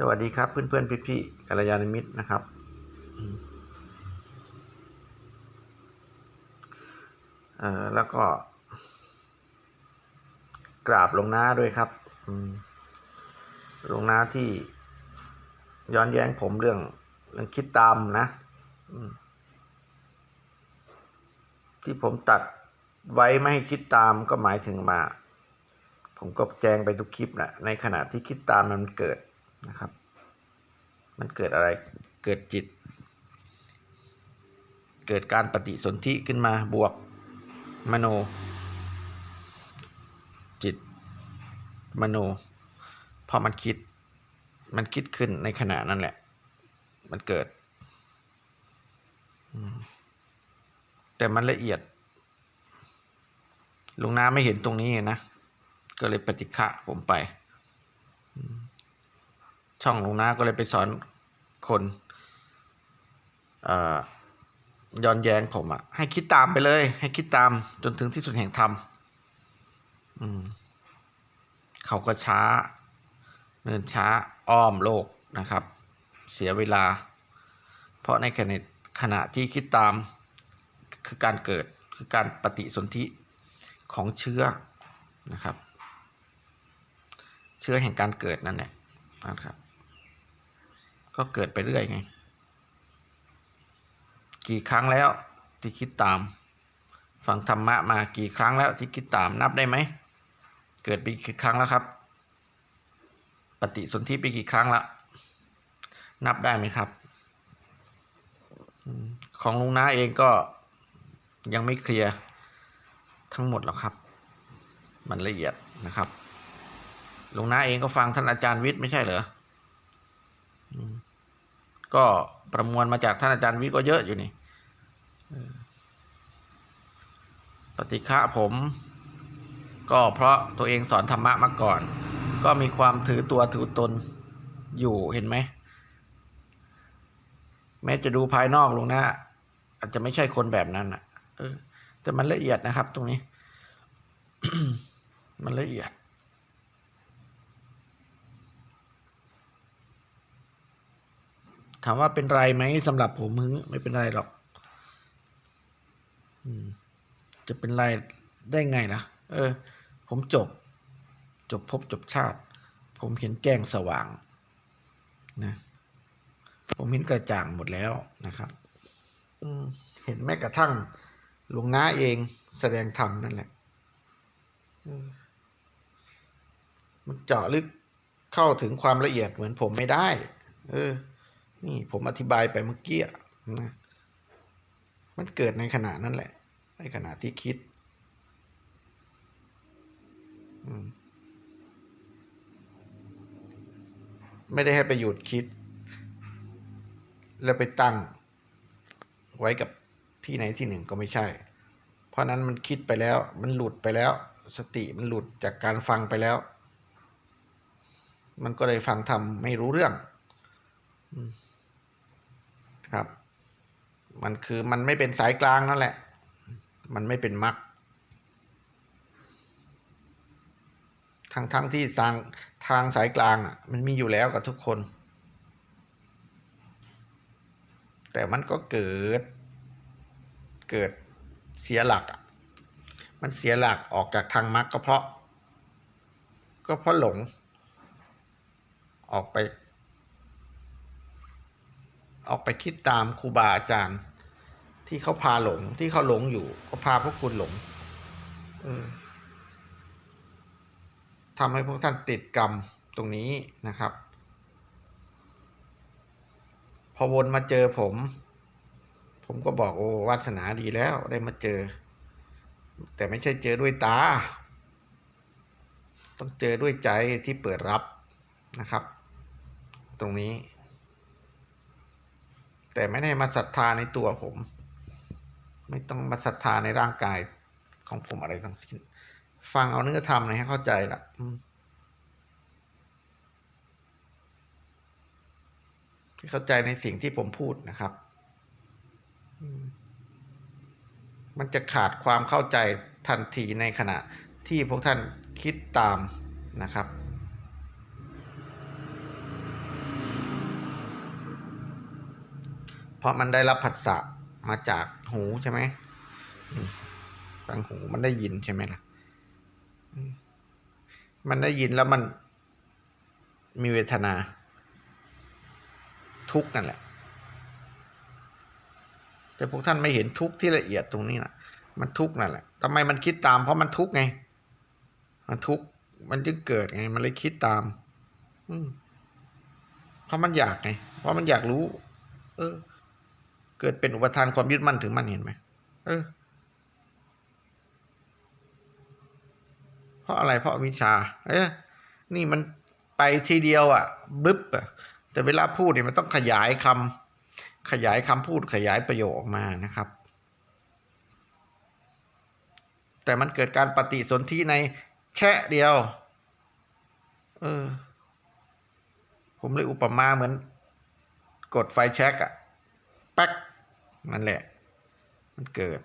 สวัสดีครับเพื่อนๆพี่ๆกัลยาณมิตรนะครับ เอ่อแล้วก็ กราบหลวงน้าด้วยครับหลวงน้าที่ย้อนแย้งผมเรื่องเรื่องคิดตามนะที่ผมตัดไว้ไม่ให้คิดตามก็หมายถึงมา ผมก็แจ้งไปทุกคลิปนะในขณะที่คิดตามมันเกิด นะครับ มันเกิดอะไรเกิดจิต เกิดการปฏิสนธิขึ้นมาบวกมโน จิต มโนพอมันคิด มันคิดขึ้นในขณะนั้นแหละ มันเกิด แต่มันละเอียดลุงน้าไม่เห็นตรงนี้นะ ก็เลยปฏิฆะผมไป อืม ช่องลุงน้าก็เลยไปสอนคนย้อนแย้งผมอะให้คิดตามไปเลย ให้คิดตามจนถึงที่สุดแห่งธรรมอืมเขาก็ช้าเนินช้าอ้อมโลกนะครับ เสียเวลา เพราะในขณะขณะที่คิดตามคือการเกิดคือการปฏิสนธิของเชื้อนะครับ เชื้อแห่งการเกิดนั่นแหละนะครับ ก็เกิดไปเรื่อยไง กี่ครั้งแล้วที่คิดตาม ฟังธรรมะมากี่ครั้งแล้วที่คิดตามนับได้ไหม เกิดไปกี่ครั้งแล้วครับ ปฏิสนธิไปกี่ครั้งล้วนับได้ไหมครับ ของลุงน้าเองก็ยังไม่เคลียร์ทั้งหมดหรอกครับ มันละเอียดนะครับลุงน้าเองก็ฟังท่านอาจารย์วิทย์ไม่ใช่เหรออืม ก็ประมวลมาจากท่านอาจารย์วิก็เยอะอยู่นี่ปฏิฆะผม ก็เพราะตัวเองสอนธรรมะมาก่อน ก็มีความถือตัวถือตนอยู่เห็นไหมแม้จะดูภายนอกลงนะอาจจะไม่ใช่คนแบบนั้นอะแต่มันละเอียดนะครับ ตรงนี้ มันละเอียด ถามว่าเป็นไรไหมสำหรับผมมึงไม่เป็นไรหรอกจะเป็นไรได้ไงล่ะเออ ผมจบ จบภพจบชาติ ผมเห็นแจ้งสว่างนะผมเห็นกระจ่างหมดแล้วนะครับเห็นแม้กระทั่งหลวงน้าเองแสดงธรรมนั่นแหละมมันเจาะลึกเข้าถึงความละเอียดเหมือนผมไม่ได้ เออ นี่ผมอธิบายไปเมื่อกี้นะมันเกิดในขณะนั้นแหละ ในขณะที่คิดไม่ได้ให้ไปหยุดคิด แล้วไปตั้ง ไว้กับที่ไหนที่หนึ่งก็ไม่ใช่ เพราะนั้นมันคิดไปแล้ว มันหลุดไปแล้ว สติมันหลุดจากการฟังไปแล้ว มันก็เลยฟังทำไม่รู้เรื่อง อืม ครับ มันคือมันไม่เป็นสายกลางนั่นแหละ มันไม่เป็นมรรคทั้งทั้งที่ทางทางสายกลางอะ มันมีอยู่แล้วกับทุกคน แต่มันก็เกิด เกิดเสียหลัก มันเสียหลักออกจากทางมรรคก็เพราะ ก็เพราะหลง ออกไป ออกไปคิดตามครูบาอาจารย์ ที่เขาพาหลงที่เขาหลงอยู่ก็พาพวกคุณหลงทำให้พวกท่านติดกรรมตรงนี้นะครับ พอวนมาเจอผม ผมก็บอกโอ้วาสนาดีแล้วได้มาเจอ แต่ไม่ใช่เจอด้วยตา ต้องเจอด้วยใจที่เปิดรับนะครับ ตรงนี้ แต่ไม่ได้มาศรัทธาในตัวผม ไม่ต้องมาศรัทธาในร่างกายของผมอะไรทั้งสิ้น ฟังเอาเนื้อธรรมน่อยให้เข้าใจละอืมให้เข้าใจในสิ่งที่ผมพูดนะครับ มันจะขาดความเข้าใจทันทีในขณะที่พวกท่านคิดตามนะครับ ราะมันได้รับผัสสะมาจากหูใช่ไหมอืมฟังหูมันได้ยินใช่ไหมล่ะ มันได้ยินแล้วมันมีเวทนา ทุกนั่นแหละ แต่พวกท่านไม่เห็นทุกที่ละเอียดตรงนี้นะมันทุกนั่นแหละทำไมมันคิดตาม เพราะมันทุกไง มันทุกมันจึงเกิดไง มันเลยคิดตาม อืมเพราะมันอยากไง เพราะมันอยากรู้ เออ เกิดเป็นอุปทานความยึดมั่นถือมั่นเห็นไหมเออ เพราะอะไรเพราะวิชา เอ้ยนี่มันไปทีเดียวอะบึ๊บอะแต่เวลาพูดเนี่ยมันต้องขยายคำขยายคำพูดขยายประโยคออกมานะครับ แต่มันเกิดการปฏิสนธิในแช่เดียว เออ ผมเลยอุปมาเหมือน กดไฟแช็กอะแป๊ก นั่นแหละ มันเกิด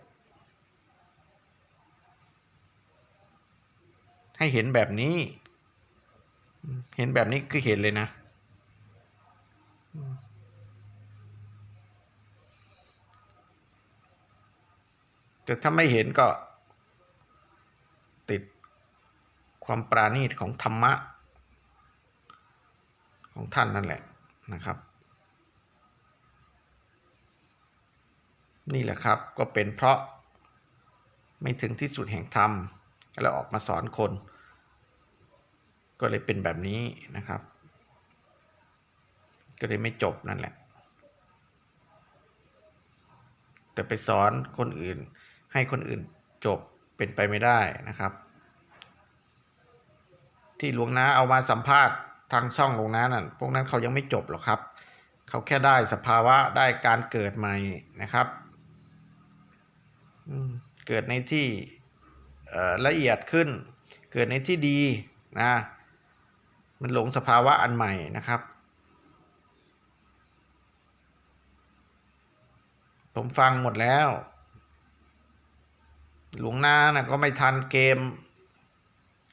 ให้เห็นแบบนี้ เห็นแบบนี้คือเห็นเลยนะ แต่ถ้าไม่เห็นก็ ติดความปราณีตของธรรมะ ของท่านนั่นแหละนะครับ นี่แหละครับก็เป็นเพราะไม่ถึงที่สุดแห่งธรรม แล้วออกมาสอนคน ก็เลยเป็นแบบนี้นะครับ ก็เลยไม่จบนั่นแหละ แต่ไปสอนคนอื่น ให้คนอื่นจบเป็นไปไม่ได้นะครับ ที่หลวงนาเอามาสัมภาษณ์ทางช่องหลวงนานั่นพวกนั้นเขายังไม่จบหรอกครับ เขาแค่ได้สภาวะได้การเกิดใหม่นะครับ เกิดในที่ละเอียดขึ้น เกิดในที่ดีนะ มันหลงสภาวะอันใหม่นะครับผมฟังหมดแล้ว หลวงนานะก็ไม่ทันเกม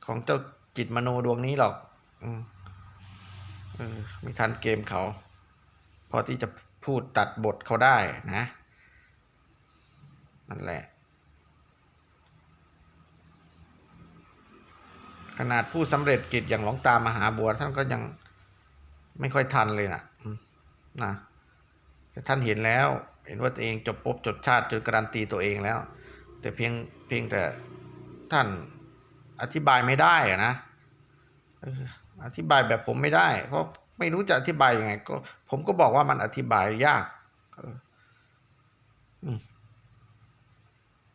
ของเจ้าจิตมโนดวงนี้หรอกอมไม่ทันเกมเขา พอที่จะพูดตัดบทเขาได้นะ นั่นแหละ ขนาดผู้สำเร็จกิจอย่างหลวงตามหาบัวท่านก็ยังไม่ค่อยทันเลยนะนะแต่ท่านเห็นแล้ว เห็นว่าตัวเองจบภพจดชาติจนการันตีตัวเองแล้ว แต่เพียงเพียงแต่ท่านอธิบายไม่ได้อะนะอธิบายแบบผมไม่ได้ เพราะไม่รู้จะอธิบายยังไง ก็ ผมก็บอกว่ามันอธิบายยากอืม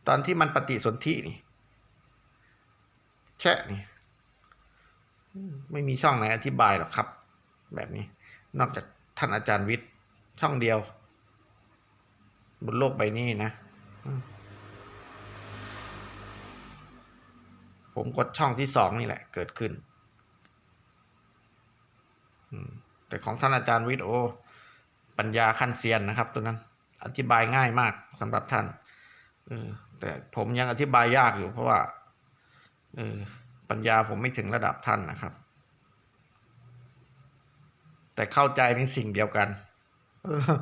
ตอนที่มันปฏิสนธินี่แช่นี่ไม่มีช่องไหนอธิบายหรอกครับ แบบนี้ นอกจากท่านอาจารย์วิทย์ ช่องเดียว บนโลกใบนี้นะ ผมกดช่องที่สองนี่แหละ เกิดขึ้นแต่ของท่านอาจารย์วิทย์โอ ปัญญาขั้นเซียนนะครับ ตัวนั้น อธิบายง่ายมากสำหรับท่าน ออแต่ผมยังอธิบายยากอยู่เพราะว่าเออปัญญาผมไม่ถึงระดับท่านนะครับ แต่เข้าใจในสิ่งเดียวกันออ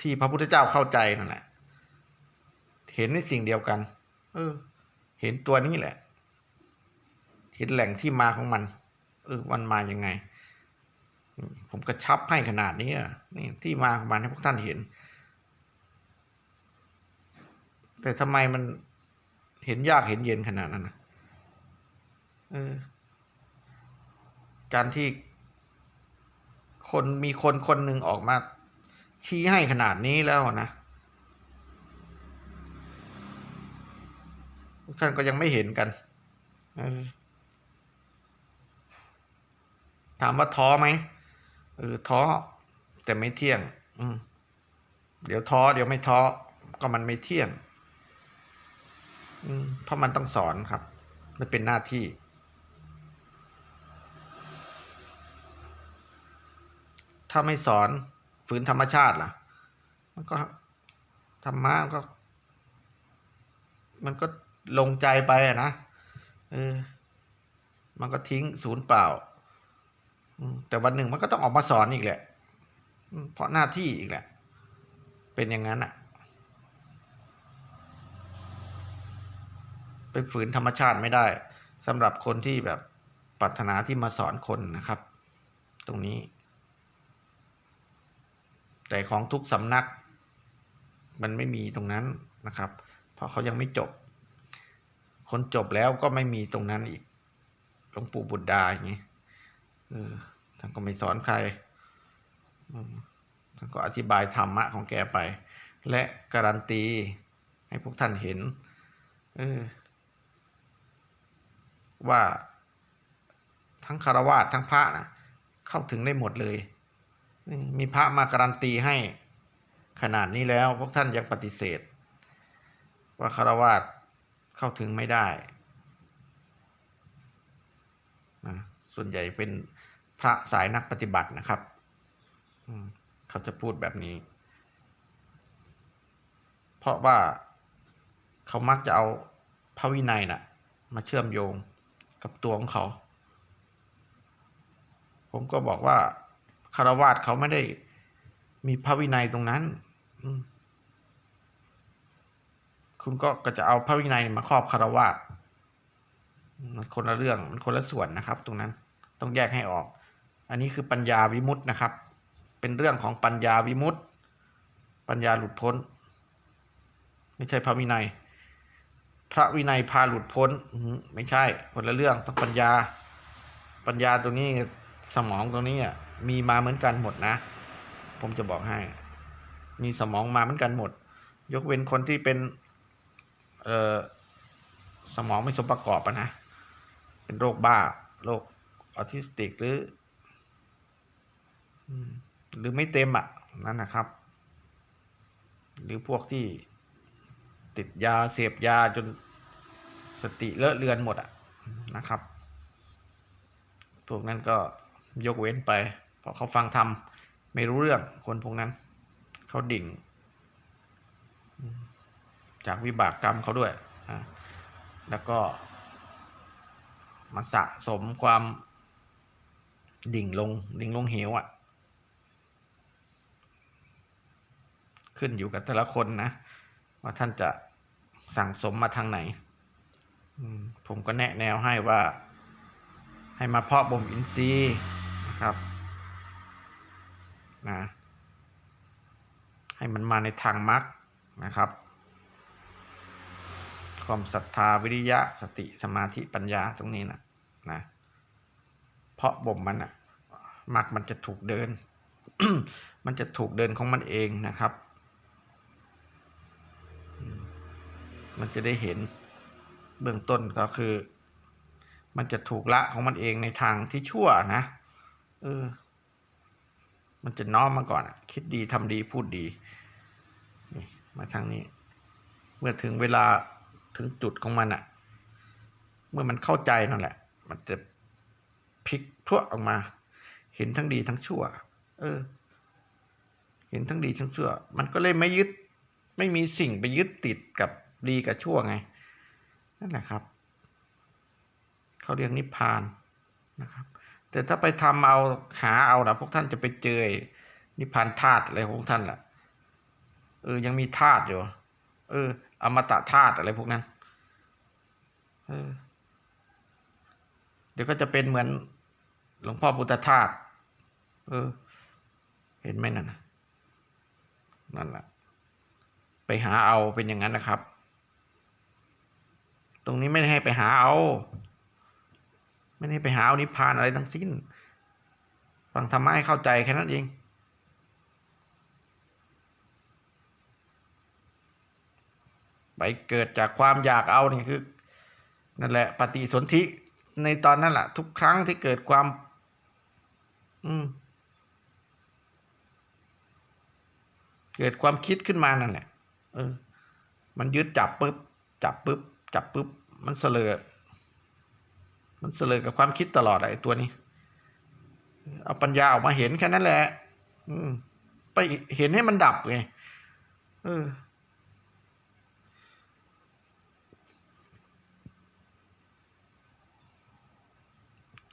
ที่พระพุทธเจ้าเข้าใจนั่นแหละ เห็นในสิ่งเดียวกัน เออ เห็นตัวนี้แหละ เห็นแหล่งที่มาของมัน เออมันมายังไง ผมกระชับให้ขนาดนี้อะนี่ที่มาของมันให้พวกท่านเห็น แต่ทำไมมันเห็นยากเห็นเย็นขนาดนั้นนะเออ การที่คนมีคนคนหนึ่งออกมา ชี้ให้ขนาดนี้แล้วนะทุกท่านก็ยังไม่เห็นกันออถามว่าท้อไหมเออท้อแต่ไม่เที่ยง อืมเดี๋ยวท้อเดี๋ยวไม่ท้อก็มันไม่เที่ยง เพราะมันต้องสอนครับ มันเป็นหน้าที่ ถ้าไม่สอนฝืนธรรมชาติล่ะ มันก็ธรรมะก็ มันก็ลงใจไปอะนะเออ มันก็ทิ้งศูนย์เปล่าแต่วันหนึ่งมันก็ต้องออกมาสอนอีกแหละเพราะหน้าที่อีกแหละ เป็นอย่างนั้นอะ ไปฝืนธรรมชาติไม่ได้สำหรับคนที่แบบปรารถนาที่มาสอนคนนะครับ ตรงนี้ แต่ของทุกสำนัก มันไม่มีตรงนั้นนะครับ เพราะเขายังไม่จบ คนจบแล้วก็ไม่มีตรงนั้นอีกหลวงปู่บุตรดาอย่างนี้ท่านก็ไม่สอนใครท่านก็อธิบายธรรมะของแกไป และการันตีให้พวกท่านเห็น เออ ว่าทั้งคารวาสทั้งพระนะเข้าถึงได้หมดเลย มีพระมาการันตีให้ขนาดนี้แล้ว พวกท่านยังปฏิเสธ ว่าคารวาสเข้าถึงไม่ได้นะส่วนใหญ่เป็นพระสายนักปฏิบัตินะครับเขาจะพูดแบบนี้ เพราะว่าเขามักจะเอาพระวินัยน่ะ มาเชื่อมโยง กับตัวของเขา ผมก็บอกว่าคารวาสเขาไม่ได้มีพระวินัยตรงนั้น คุณก็ก็จะเอาพระวินัยมาครอบคารวาสมันคนละเรื่องมันคนละส่วนนะครับ ตรงนั้นต้องแยกให้ออก อันนี้คือปัญญาวิมุตตินะครับ เป็นเรื่องของปัญญาวิมุตติปัญญาหลุดพ้น ไม่ใช่พระวินัย พระวินัยพาหลุดพ้นไม่ใช่คนละเรื่องต้องปัญญา ปัญญาตรงนี้สมองตรงนี้มีมาเหมือนกันหมดนะ ผมจะบอกให้ มีสมองมาเหมือนกันหมด ยกเว้นคนที่เป็นเออสมองไม่สมประกอบนะ เป็นโรคบ้าโรคออทิสติกหรือหรือไม่เต็มอะนั่นนะครับ หรือพวกที่ ติดยาเสพยาจนสติเลอะเลือนหมดอะนะครับพวกนั้นก็ยกเว้นไปเพราะเขาฟังธรรมไม่รู้เรื่องคนพวกนั้น เขาดิ่ง จากวิบากกรรมเขาด้วยอะแล้วก็มาสะสมความดิ่งลง ดิ่งลงเหวอะ่ะ ขึ้นอยู่กับแต่ละคนนะ ว่าท่านจะ สั่งสมมาทางไหน ผมก็แนะแนวให้ว่า ให้มาเพาะบ่มอินทรีย์นะครับนะให้มันมาในทางมรรคนะครับ ความศรัทธาวิริยะสติสมาธิปัญญาตรงนี้นะนะเพาะบ่มมันอะมรรคมันจะถูกเดิน มันจะถูกเดินของมันเองนะครับอืม มันจะได้เห็นเบื้องต้นก็คือ มันจะถูกละของมันเองในทางที่ชั่วนะเออ มันจะน้อมมาก่อนคิดดีทำดีพูดดีนี่มาทางนี้ เมื่อถึงเวลาถึงจุดของมันอะเมื่อมันเข้าใจนั่นแหละ มันจะพลิกพรวดออกมา เห็นทั้งดีทั้งชั่ว เออ เห็นทั้งดีทั้งชั่ว มันก็เลยไม่ยึด ไม่มีสิ่งไปยึดติดกับ ดีกับชั่วไง นั่นแหละครับ เขาเรียกนิพพานนะครับ แต่ถ้าไปทำเอาหาเอานะพวกท่านจะไปเจอนิพพานธาตุอะไรของพวกท่านล่ะ เออ ยังมีธาตุอยู่ เออ อมตะธาตุอะไรพวกนั้น เออ เดี๋ยวก็จะเป็นเหมือนหลวงพ่อพุทธทาสเออ เห็นไหมนั่นนั่นแหละ ไปหาเอาเป็นอย่างนั้นนะครับ ตรงนี้ไม่ให้ไปหาเอา ไม่ให้ไปหาเอานิพพานอะไรทั้งสิ้น ฟังธรรมะให้เข้าใจแค่นั้นเอง ไปเกิดจากความอยากเอานี่คือนั่นแหละ ปฏิสนธิในตอนนั้นแหละทุกครั้งที่เกิดความ อืม เกิดความคิดขึ้นมานั่นแหละเออ มันยึดจับปุ๊บ จับปุ๊บ จับปุ๊บมันเสลอมันเสลอกับความคิดตลอดไอ้ตัวนี้ เอาปัญญาออกมาเห็นแค่นั้นแหละ อืม ไปเห็นให้มันดับไงเออ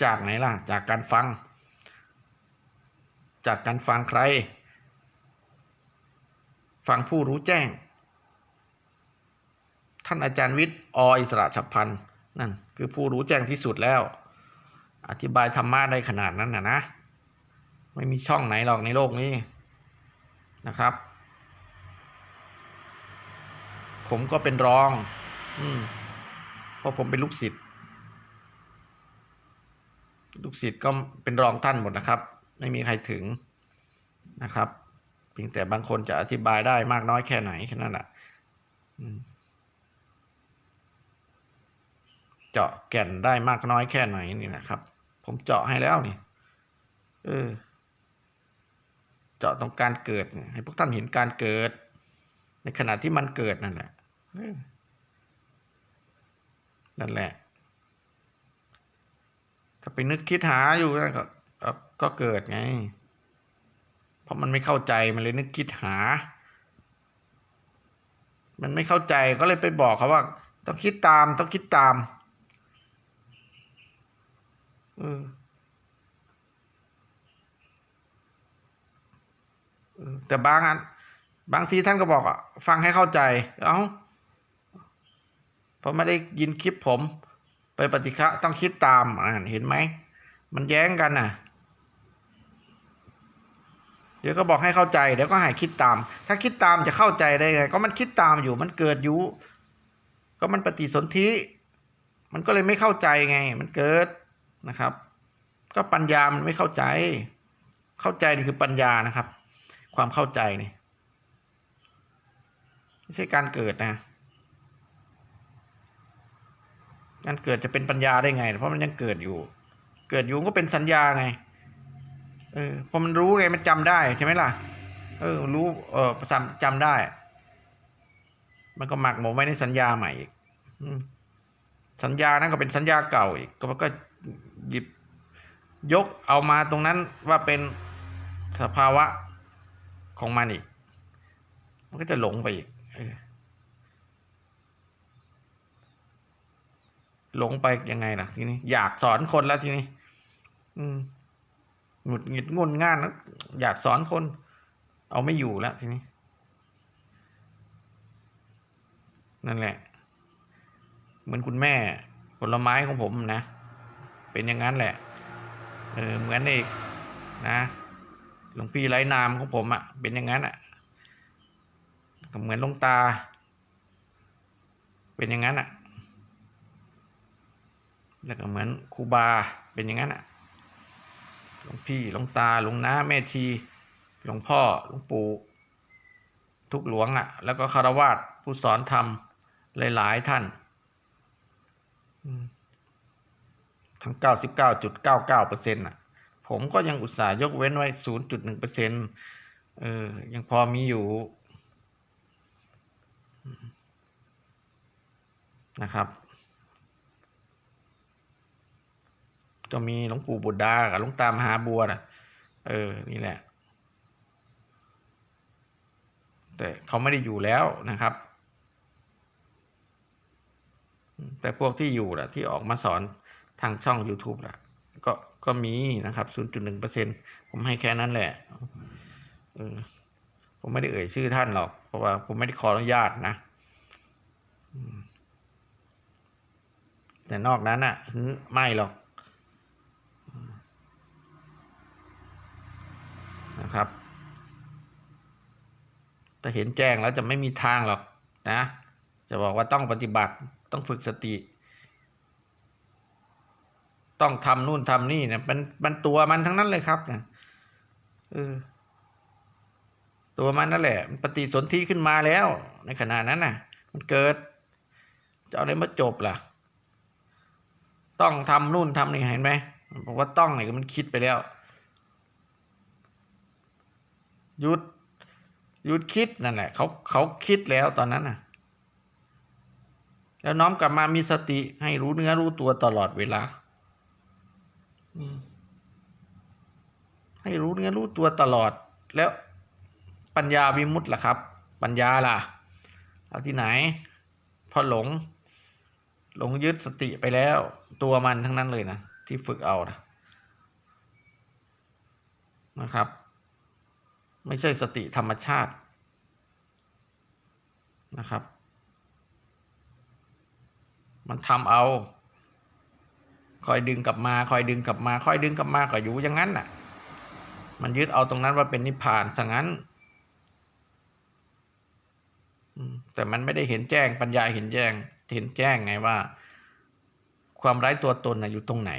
จากไหนล่ะ จากการฟัง จากการฟังใคร ฟังผู้รู้แจ้ง ท่านอาจารย์วิทย์ออิสระฉับพันธ์นั่นคือผู้รู้แจ้งที่สุดแล้ว อธิบายธรรมะได้ขนาดนั้นนะนะ ไม่มีช่องไหนหรอกในโลกนี้นะครับ ผมก็เป็นรอง อืมเพราะผมเป็นลูกศิษย์ลูกศิษย์ก็เป็นรองท่านหมดนะครับ ไม่มีใครถึงนะครับเพียงแต่บางคนจะอธิบายได้มากน้อยแค่ไหนแค่นั้นแหละอืม เจาะแก่นได้มากน้อยแค่ไหนนี่นะครับ ผมเจาะให้แล้วนี่ เออ เจาะตรงการเกิดให้พวกท่านเห็นการเกิด ในขณะที่มันเกิดนั่นแหละนั่นแหละถ้าไปนึกคิดหาอยู่นั่นก็ก็เกิดไง เพราะมันไม่เข้าใจมันเลยนึกคิดหา มันไม่เข้าใจก็เลยไปบอกเขาว่า ต้องคิดตามต้องคิดตาม ออแต่บางอันบางทีท่านก็บอกอะฟังให้เข้าใจ เอ้าเพราะไม่ได้ยินคลิปผม ไปปฏิฆะต้องคิดตามอ่านเห็นไหม มันแย้งกันน่ะ เดี๋ยวก็บอกให้เข้าใจ เดี๋ยวก็ให้คิดตาม ถ้าคิดตามจะเข้าใจได้ไง ก็มันคิดตามอยู่ มันเกิดอยู่ ก็มันปฏิสนธิ มันก็เลยไม่เข้าใจไง มันเกิด นะครับ ก็ปัญญามันไม่เข้าใจ เข้าใจนี่คือปัญญานะครับ ความเข้าใจนี่ไม่ใช่การเกิดนะการเกิดจะเป็นปัญญาได้ไง เพราะมันยังเกิดอยู่ เกิดอยู่ก็เป็นสัญญาไง เออพอมันรู้ไงมันจำได้ใช่ไหมล่ะ เออ รู้ เออจำจำได้ มันก็หมักหมมไว้ในสัญญาใหม่อีกสัญญานั้นก็เป็นสัญญาเก่าอีกก็มันก็ หยิบยกเอามาตรงนั้นว่าเป็นสภาวะของมันอีก มันก็จะหลงไปอีกหลงไปยังไงล่ะทีนี้ อยากสอนคนแล้วทีนี้ อืมหงุดหงิดงุนง่านนะอยากสอนคน เอาไม่อยู่แล้วทีนี้ นั่นแหละ เหมือนคุณแม่ผลไม้ของผมนะ เป็นอย่างนั้นแหละ เออเหมือนเอกนะหลวงพี่ไร้นามของผมอะ่ะ เป็นอย่างนั้นอะ่ะก็เหมือนหลวงตา เป็นอย่างนั้นอะ่ะ แล้วก็เหมือนครูบาเป็นอย่างนั้นอะ่ะหลวงพี่หลวงตาหลวงน้าแม่ชีหลวงพ่อหลวงปู่ทุกหลวงอะ่ะ แล้วก็คารวาสผู้สอนธรรมหลาย ๆ ท่าน อืม ทั้งเก้าสิบเก้าจุดเก้าเก้าเปอร์เซ็นต์อะ ผมก็ยังอุตส่าห์ยกเว้นไว้ศูนย์จุดหนึ่งเปอร์เซ็นเออ ยังพอมีอยู่นะครับ ก็มีหลวงปู่บุตรดากับหลวงตามหาบัวนะเออ นี่แหละ แต่เขาไม่ได้อยู่แล้วนะครับ แต่พวกที่อยู่แหละที่ออกมาสอน ทางช่อง YouTube แหละก็ก็มีนะครับ0.1%ผมให้แค่นั้นแหละออผมไม่ได้เอ่ยชื่อท่านหรอก เพราะว่าผมไม่ได้ขออนุญาตนะแต่นอกนั้นอะไม่หรอกนะครับ แต่เห็นแจ้งแล้วจะไม่มีทางหรอกนะ จะบอกว่าต้องปฏิบัติต้องฝึกสติ ต้องทำนู่นทำนี่เนี่ยมันมันตัวมันทั้งนั้นเลยครับเนี่ยเออตัวมันนั่นแหละมันปฏิสนธิขึ้นมาแล้ว ในขณะนั้นน่ะ มันเกิด จะเอาอะไรมาจบล่ะ ต้องทำนู่นทำนี่เห็นไหมบอกว่าต้องเนี่ยมันคิดไปแล้วหยุดหยุดคิดนั่นแหละเขาเขาคิดแล้วตอนนั้นน่ะ แล้วน้อมกลับมามีสติให้รู้เนื้อรู้ตัวตลอดเวลา ให้รู้เนื้อรู้ตัวตลอด แล้วปัญญาวิมุตต์ล่ะครับ ปัญญาล่ะ เอาที่ไหน พอหลง หลงยึดสติไปแล้ว ตัวมันทั้งนั้นเลยนะ ที่ฝึกเอานะนะครับ ไม่ใช่สติธรรมชาตินะครับ มันทำเอา คอยดึงกลับมาคอยดึงกลับมาคอยดึงกลับมาก็อยู่อย่างนั้นน่ะ มันยึดเอาตรงนั้นว่าเป็นนิพพานซะงั้นแต่มันไม่ได้เห็นแจ้งปัญญาเห็นแจ้ง เห็นแจ้งไงว่า ความไร้ตัวตนนะอยู่ตรงไหน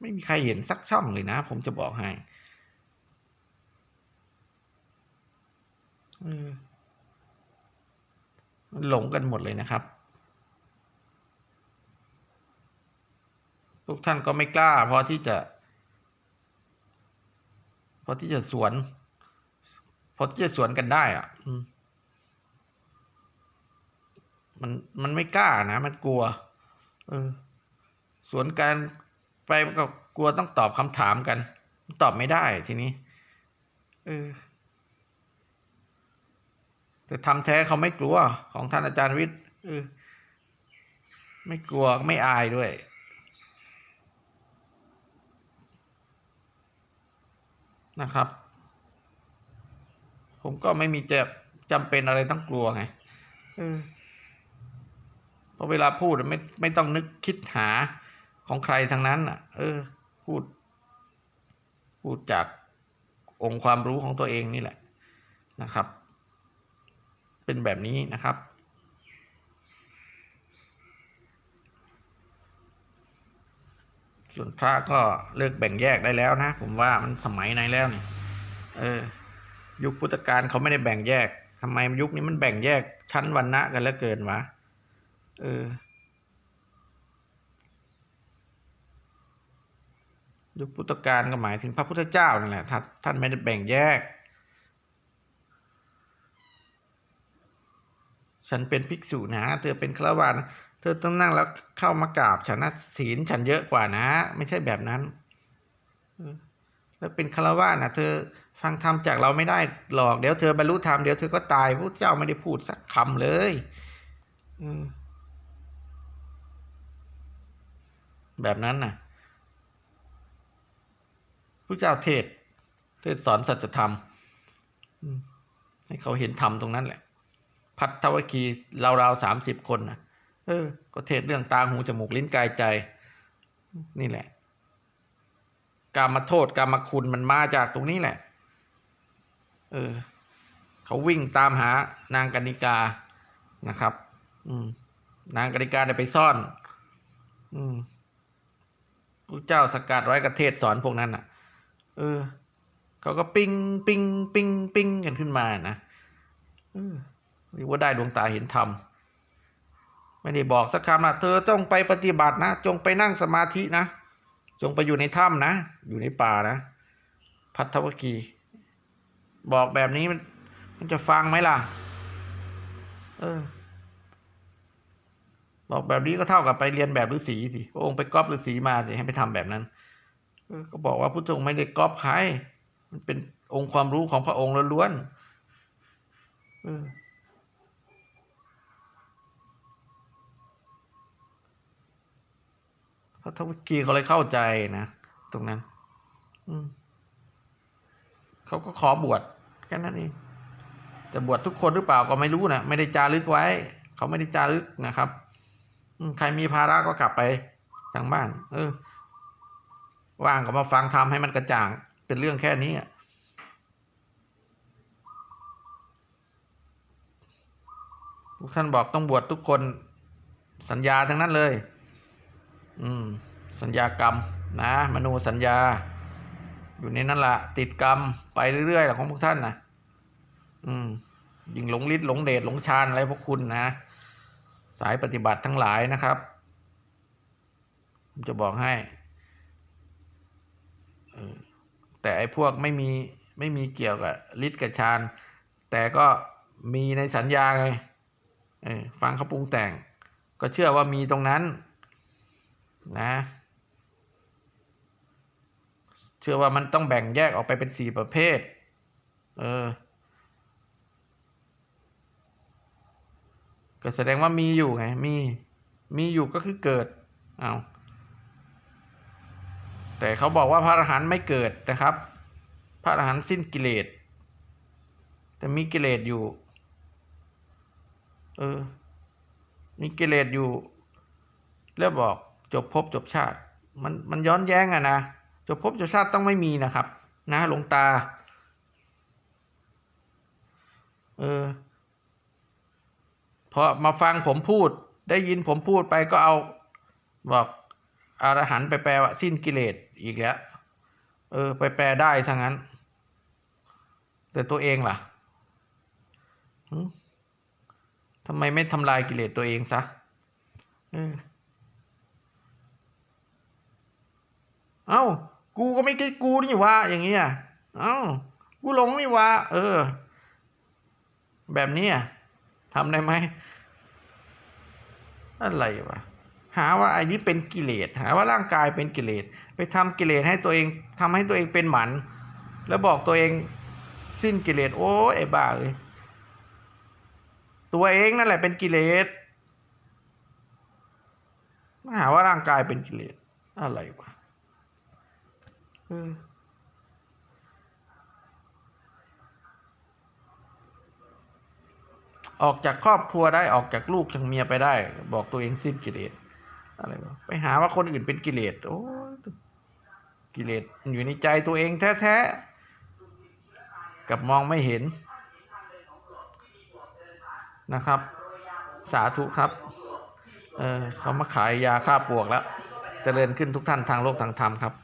ไม่มีใครเห็นสักช่องเลยนะ ผมจะบอกให้มันหลงกันหมดเลยนะครับ ทุกท่านก็ไม่กล้าพอที่จะ พอที่จะสวน พอที่จะสวนกันได้อะมันมันไม่กล้านะ มันกลัว เออ สวนการไปมันก็กลัวต้องตอบคำถามกัน ตอบไม่ได้ทีนี้ เออแต่ทำแท้เขาไม่กลัวของท่านอาจารย์วิทย์เออไม่กลัวไม่อายด้วย นะครับ ผมก็ไม่มีจะจำเป็นอะไรต้องกลัวไงเออเพราะเวลาพูดไม่ไม่ต้องนึกคิดหาของใครทั้งนั้นอะ เออ พูด พูดจากองค์ความรู้ของตัวเองนี่แหละนะครับ เป็นแบบนี้นะครับ ส่วนพระก็เลิกแบ่งแยกได้แล้วนะ ผมว่ามันสมัยไหนแล้วนี่ เออ ยุคพุทธกาลเขาไม่ได้แบ่งแยกทำไมยุคนี้มันแบ่งแยกชั้นวรรณะกันแล้วเกินวะ เออ ยุคพุทธกาลก็หมายถึงพระพุทธเจ้านั่นแหละท่านท่านไม่ได้แบ่งแยก ฉันเป็นภิกษุนะเธอเป็นฆราวาสนะ เธอต้องนั่งแล้วเข้ามากราบฉันนะศีลฉันเยอะกว่านะ ไม่ใช่แบบนั้น แล้วเป็นฆรวาสนะเธอฟังธรรมจากเราไม่ได้หรอก เดี๋ยวเธอบรรลุธรรมเดี๋ยวเธอก็ตายพระเจ้าไม่ได้พูดสักคำเลยแบบนั้นน่ะพระเจ้าเทศ เทศสอนสัจธรรมให้เขาเห็นธรรมตรงนั้นแหละ พัทธวคีราวๆสามสิบคนนะเออ ก็เทศเรื่องตาหูจมูกลิ้นกายใจ นี่แหละ การมาโทษการมาคุณมันมาจากตรงนี้แหละ เออ เขาวิ่งตามหานางกนิกานะครับ อืม นางกนิกาเนี่ยไปซ่อน อืมพระเจ้าสกัดไว้กับเทศสอนพวกนั้นอะ เออ เขาก็ปิ้งปิ้งปิ้งปิ้งกันขึ้นมานะเออว่าได้ดวงตาเห็นธรรม ไม่ได้บอกสักคำนะเธอต้องไปปฏิบัตินะจงไปนั่งสมาธินะจงไปอยู่ในถ้ำนะ อยู่ในป่านะ พัทธวกีบอกแบบนี้มันมันจะฟังไหมล่ะ เออ บอกแบบนี้ก็เท่ากับไปเรียนแบบฤาษีสิพระองค์ไปก๊อปฤาษีมาสิให้ไปทำแบบนั้นก็บอกว่าพุทธองค์ไม่ได้ก๊อปใครมันเป็นองค์ความรู้ของพระองค์ล้วนๆเออ พระทวิกีเขาเลยเข้าใจนะตรงนั้น อืมเขาก็ขอบวชแค่นั้นเองจะบวชทุกคนหรือเปล่าก็ไม่รู้นะไม่ได้จารึกไว้ เขาไม่ได้จารึกนะครับอืใครมีภาระก็กลับไปทางบ้าน เออ ว่างก็มาฟังทำให้มันกระจ่าง เป็นเรื่องแค่นี้อะทุกท่านบอกต้องบวชทุกคนสัญญาทั้งนั้นเลย อืม สัญญากรรม นะมโนสัญญา อยู่ในนั้นละติดกรรมไปเรื่อยๆแหละของพวกท่านนะอืม ยิงหลงฤทธิ์หลงเดชหลงฌานอะไรพวกคุณนะ สายปฏิบัติทั้งหลายนะครับผมจะบอกให้แต่ไอ้พวกไม่มีไม่มีเกี่ยวกับฤทธิ์กับฌานแต่ก็มีในสัญญาไงฟังเขาปรุงแต่ง ก็เชื่อว่ามีตรงนั้น นะ เชื่อว่ามันต้องแบ่งแยกออกไปเป็นสี่ประเภท เออ ก็แสดงว่ามีอยู่ไง มี มีอยู่ก็คือเกิด เอาแต่เขาบอกว่าพระอรหันต์ไม่เกิดนะครับ พระอรหันต์สิ้นกิเลส แต่มีกิเลสอยู่ เออ มีกิเลสอยู่ แล้วบอก จบภพจบชาติ มันมันย้อนแย้งอะนะจบภพจบชาติต้องไม่มีนะครับ นะหลวงตา เออพอมาฟังผมพูดได้ยินผมพูดไปก็เอาบอกอรหันต์ไปแปลว่าสิ้นกิเลสอีกแล้ว เออ ไปแปลได้ซะงั้น แต่ตัวเองล่ะทำไมไม่ทำลายกิเลสตัวเองซะ เออ เอ้า กูก็ไม่ใช่กูนี่วะอย่างเงี้ยเอ้า กูหลงนี่วะเออ แบบนี้อะทำได้ไหมอะไรวะหาว่าไอันนี้เป็นกิเลสหาว่าร่างกายเป็นกิเลสไปทำกิเลสให้ตัวเองทำให้ตัวเองเป็นหมัน แล้วบอกตัวเองสิ้นกิเลสโอ้ยไอ้บ้าเลยตัวเองนั่นแหละเป็นกิเลสหาว่าร่างกายเป็นกิเลสอะไรวะ ออออกจากครอบครัวได้ออกจากลูกจากเมียไปได้ บอกตัวเองสิ้นกิเลสอะไรไปหาว่าคนอื่นเป็นกิเลสโอ้กิเลสอยู่ในใจตัวเองแท้ๆกับมองไม่เห็นนะครับ สาธุครับ เออเขามาขายยาฆ่าปวกแล้วเจริญขึ้นทุกท่านทางโลกทางธรรมครับ